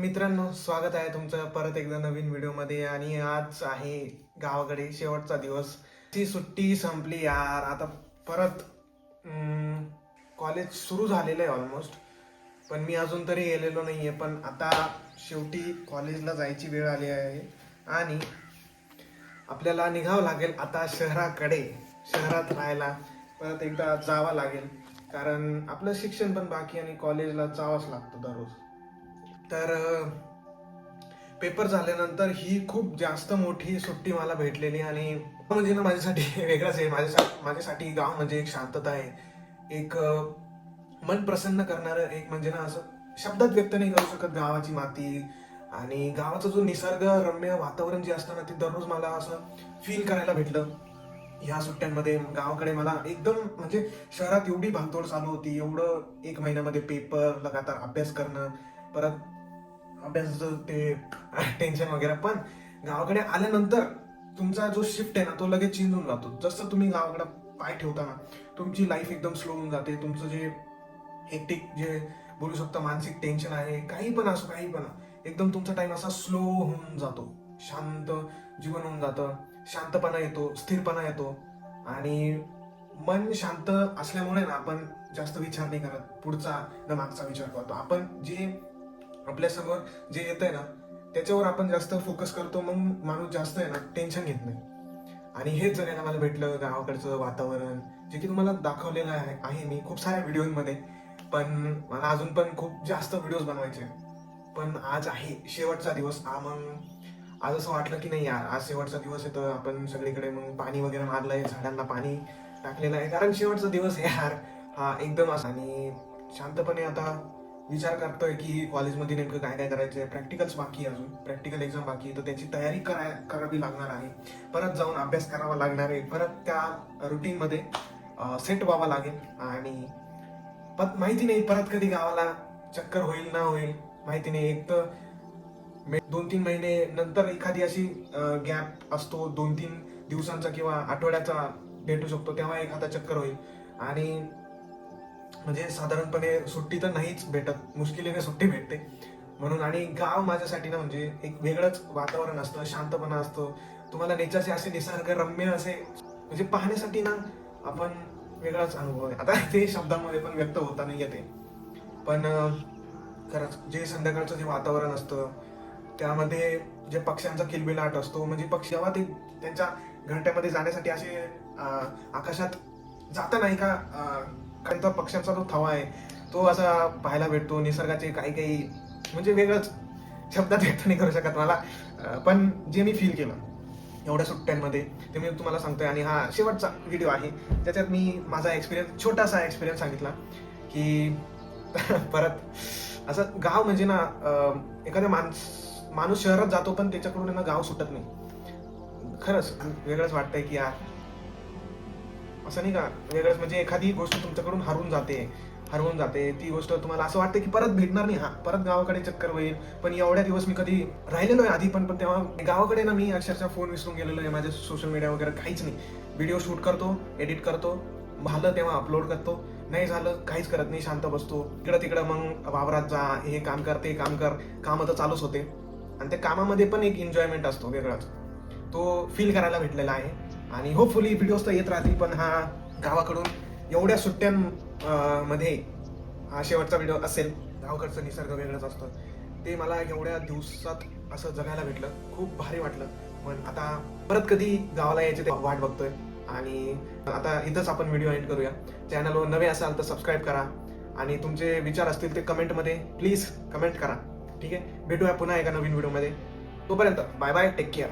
मित्रांनो स्वागत आहे तुमचं परत एकदा नवीन व्हिडिओमध्ये. आणि आज आहे गावाकडे शेवटचा दिवस. ती सुट्टी संपली यार. आता परत कॉलेज सुरू झालेलं आहे ऑलमोस्ट पण मी अजून तरी गेलेलो नाही आहे पण आता शेवटी कॉलेजला जायची वेळ आली आहे. आणि आपल्याला निघावं लागेल आता शहराकडे शहरात राहायला. परत एकदा जावं लागेल. कारण आपलं शिक्षण पण बाकी आणि कॉलेजला जावंच लागतं दररोज. तर पेपर झाल्यानंतर ही खूप जास्त मोठी सुट्टी मला भेटलेली आणि म्हणजे ना माझ्यासाठी वेगळंच आहे. माझ्यासाठी माझ्यासाठी गाव म्हणजे एक शांतता आहे. एक मन प्रसन्न करणारं एक म्हणजे ना असं शब्दात व्यक्त नाही करू शकत गावाची माती आणि गावाचा जो निसर्ग रम्य वातावरण जे असतं ना ते दररोज मला असं फील करायला भेटलं. ह्या सुट्ट्यांमध्ये गावाकडे मला एकदम म्हणजे शहरात एवढी भागदौड चालू होती. एवढं एक महिन्यामध्ये पेपर लगातार अभ्यास करणं परत अभ्यासाचं ते टेन्शन वगैरे. पण गावाकडे आल्यानंतर तुमचा जो शिफ्ट आहे ना तो लगेच चेंज होऊन जातो. जसं तुम्ही गावाकडे पाय ठेवता ना तुमची लाईफ एकदम स्लो होऊन जाते. तुमचं जे हेक्टिक जे बोलू शकता मानसिक टेन्शन आहे काही पण असो काही पण एकदम तुमचा टाइम असा स्लो होऊन जातो. शांत जीवन होऊन जातं. शांतपणा येतो स्थिरपणा येतो. आणि मन शांत असल्यामुळे ना आपण जास्त विचार नाही करत. पुढचा मागचा विचार करतो. आपण जे आपल्यासमोर जे येत आहे ना त्याच्यावर आपण जास्त फोकस करतो मग माणूस जास्त आहे ना टेन्शन घेत नाही. आणि हेच जगायला मला भेटलं गावाकडचं वातावरण जे की तुम्हाला दाखवलेलं आहे आहे मी खूप साऱ्या व्हिडिओमध्ये पण मला अजून पण खूप जास्त व्हिडिओज बनवायचे पण आज आहे शेवटचा दिवस. हा मग आज असं वाटलं की नाही यार आज शेवटचा दिवस आहे तर आपण सगळीकडे मग पाणी वगैरे मारलंय झाडांना पाणी टाकलेलं आहे. कारण शेवटचा दिवस आहे यार. हा एकदम असा. आणि शांतपणे आता विचार करतोय की कॉलेजमध्ये नेमकं काय काय करायचं आहे प्रॅक्टिकल्स बाकी आहे अजून. प्रॅक्टिकल एक्झाम बाकी आहे. तर त्याची तयारी कराय करावी लागणार आहे. परत जाऊन अभ्यास करावा लागणार आहे. परत त्या रुटीनमध्ये सेट व्हावा लागेल. आणि पत माहिती नाही परत कधी गावाला चक्कर होईल ना होईल माहिती नाही. एक तर मे- दोन तीन महिने नंतर एखादी अशी गॅप असतो. दोन तीन दिवसांचा किंवा आठवड्याचा भेटू शकतो. तेव्हा एखादा चक्कर होईल. आणि म्हणजे साधारणपणे सुट्टी तर नाहीच भेटत मुश्किलीने सुट्टी भेटते. म्हणून आणि गाव माझ्यासाठी ना म्हणजे एक वेगळंच वातावरण असतं शांतपणा असतो. तुम्हाला नेचरचे असे निसर्गरम्य असे म्हणजे पाहण्यासाठी ना आपण वेगळाच अनुभव आहे. आता ते शब्दामध्ये पण व्यक्त होता नाही येते. पण खरंच जे संध्याकाळचं जे वातावरण असतं त्यामध्ये जे पक्ष्यांचा किलबिलाट असतो म्हणजे पक्षी जेव्हा ते त्यांच्या घंट्यामध्ये जाण्यासाठी असे आकाशात जाता नाही का अं, पक्ष्यांचा जो थवा आहे तो असा पाहायला भेटतो निसर्गाचे काही काही म्हणजे वेगळंच शब्दात व्यक्त नाही करू शकत मला. पण जे मी फील केलं एवढ्या सुट्ट्यांमध्ये ते मी तुम्हाला सांगतोय. आणि हा शेवटचा व्हिडिओ आहे. त्याच्यात मी माझा एक्सपिरियन्स छोटासा एक्सपिरियन्स सांगितला की परत असं गाव म्हणजे ना एखाद्या माणस माणूस शहरात जातो पण त्याच्याकडून ना गाव सुटत नाही. खरंच वेगळंच वाटतंय की यार असं नाही का? म्हणजे वेगळंच म्हणजे एखादी गोष्ट तुमच्याकडून हरवून जाते हरवून जाते. ती गोष्ट तुम्हाला असं वाटतं की परत भेटणार नाही. हा परत गावाकडे चक्कर होईल. पण एवढ्या दिवस मी कधी राहिलेलो आहे आधी पण पण तेव्हा गावाकडे ना मी अक्षरशः फोन विसरून गेलेलो आहे. माझे सोशल मीडिया वगैरे काहीच नाही. व्हिडिओ शूट करतो एडिट करतो. झालं तेव्हा अपलोड करतो. नाही झालं काहीच करत नाही. शांत बसतो. इकडं तिकडं मग वावरात जा हे काम कर ते काम कर. काम तर चालूच होते. आणि त्या कामामध्ये पण एक एन्जॉयमेंट असतो वेगळाच. तो फील करायला भेटलेला आहे. आणि होपफुली व्हिडिओज तर येत राहतील पण हा गावाकडून एवढ्या सुट्ट्यां मध्ये हा शेवटचा व्हिडिओ असेल गावाकडचं निसर्ग वेगळंच असतं. ते मला एवढ्या दिवसात असं जगायला भेटलं खूप भारी वाटलं. पण आता परत कधी गावाला यायचे ते वाट बघतोय. आणि आता इथंच आपण व्हिडिओ एंड करूया. चॅनलवर नवे असाल तर सबस्क्राईब करा. आणि तुमचे विचार असतील ते कमेंटमध्ये प्लीज कमेंट करा. ठीक आहे? भेटूया पुन्हा एका नवीन व्हिडिओमध्ये तोपर्यंत बाय बाय टेक केअर